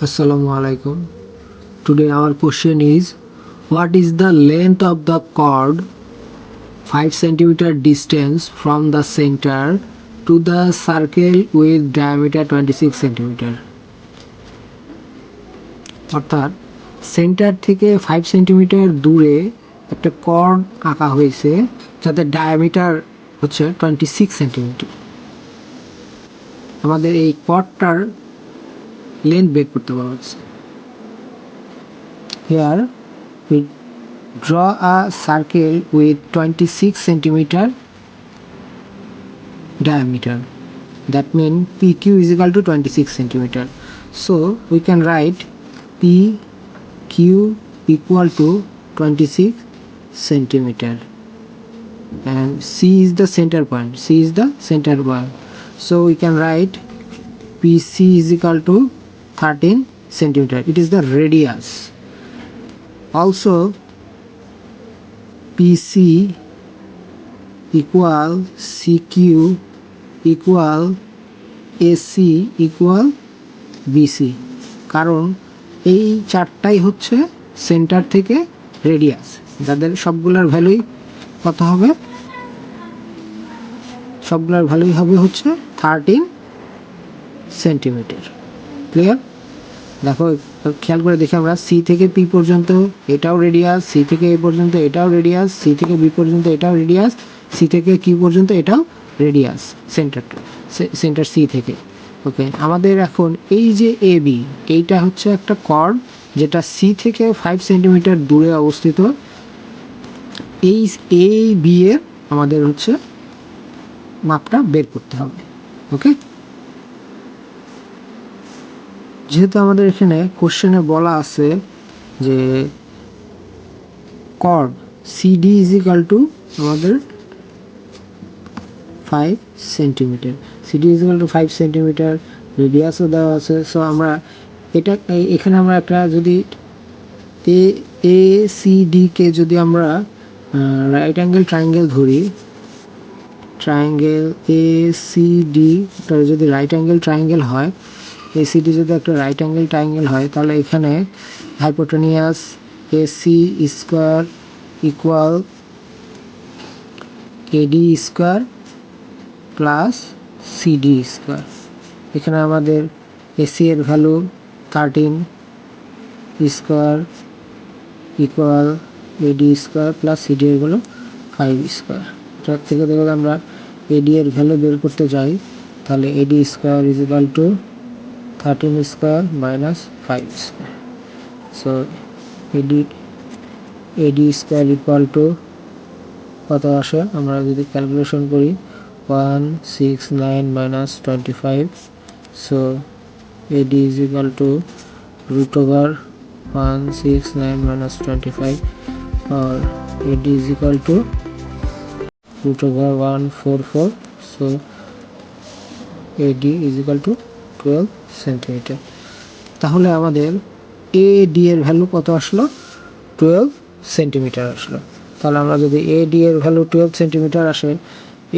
Assalamu alaikum. Today our question is what is the length of the chord 5 centimeter distance from the center to the circle with diameter 26 centimeter অর্থাৎ centre থেকে five centimetre দূরে একটা cord আঁকা হয়েছে যাদের diameter হচ্ছে twenty six centimetre আমাদের এই কর্ডটার লেন্থ বের করতে বলা হচ্ছে here we draw a circle with 26 centimeter diameter that means pq is equal to 26 centimeter so we can write pq equal to 26 centimeter and c is the center point c is the center point so we can write pc is equal to 13 centimeter. It is the radius. Also pc equal cq equal ac equal bc কারণ এই চারটাই হচ্ছে centre থেকে radius যাদের সবগুলোর ভ্যালুই কত হবে? সবগুলোর ভ্যালুই হবে হচ্ছে থার্টিন সেন্টিমিটার ক্লিয়ার দেখো খেয়াল করে দেখি আমরা সি থেকে পি পর্যন্ত এটাও রেডিয়াস সি থেকে এ পর্যন্ত এটাও রেডিয়াস সি থেকে বি পর্যন্ত এটাও রেডিয়াস সি থেকে কি পর্যন্ত এটাও রেডিয়াস সেন্টারটা সেন্টার সি থেকে। ওকে আমাদের এখন এই যে এ বি এইটা হচ্ছে একটা কর্ড যেটা সি থেকে ফাইভ সেন্টিমিটার দূরে অবস্থিত। এই এ বি এর আমাদের হচ্ছে মাপটা বের করতে হবে। ওকে যেহেতু আমাদের এখানে কোশ্চেনে বলা আছে যে chord CD is equal to আমাদের five centimetre CD is equal to five centimetre রেডিয়াসও দেওয়া আছে। সো আমরা এটা এখানে আমরা একটা যদি এ এ সি কে যদি আমরা রাইট অ্যাঙ্গেল ট্রায়াঙ্গেল ধরি ট্রায়াঙ্গেল এ সি ডি যদি রাইট অ্যাঙ্গেল ট্রায়াঙ্গেল হয় এসিডি যদি একটা রাইট অ্যাঙ্গেল ট্রায়াঙ্গেল হয়, তাহলে এখানে hypotenuse AC square equal AD square plus CD square এখানে আমাদের এসি এর value thirteen square equal AD square plus CD এর ভ্যালু ফাইভ স্কোয়ার তার থেকে দেখো আমরা এডি এর ভ্যালু বের করতে যাই তাহলে AD square is equal to thirteen square minus five square so AD AD square equal to কত আসে? আমরা যদি ক্যালকুলেশন করি one six nine minus twenty five so AD is equal to root over one six nine minus twenty five R AD is equal to root over 144 so AD is equal to 12 centimetre তাহলে আমাদের এ D এর value কত আসলো? Twelve centimetre আসলো। তাহলে আমরা যদি A D এর ভ্যালু টুয়েলভ সেন্টিমিটার আসে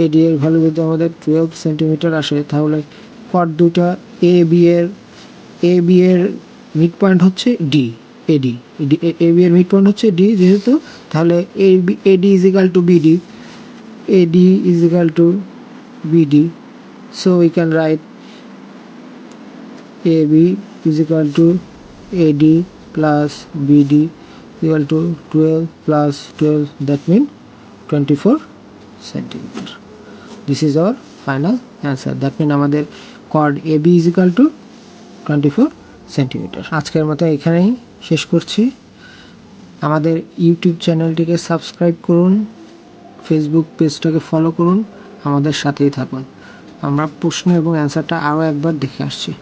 এ ডি এর ভ্যালু যদি আমাদের টুয়েলভ সেন্টিমিটার আসে, তাহলে পর দুটা এ বি এর এ বি এর মিড পয়েন্ট হচ্ছে ডি এডি এ বি এর মিড পয়েন্ট হচ্ছে ডি যেহেতু, তাহলে A B AD is equal to BD AD is equal to BD. So we can write AB is equal to AD plus BD equal to 12 plus 12 that means 24 centimeter. This is our final answer. That means আমাদের chord AB is equal to 24 centimetre আজকের মতো এখানেই শেষ করছি আমাদের YouTube চ্যানেলটিকে subscribe করুন Facebook পেজটাকে ফলো করুন, আমাদের সাথেই থাকুন আমরা প্রশ্ন এবং অ্যান্সারটা আরও একবার দেখে আসছি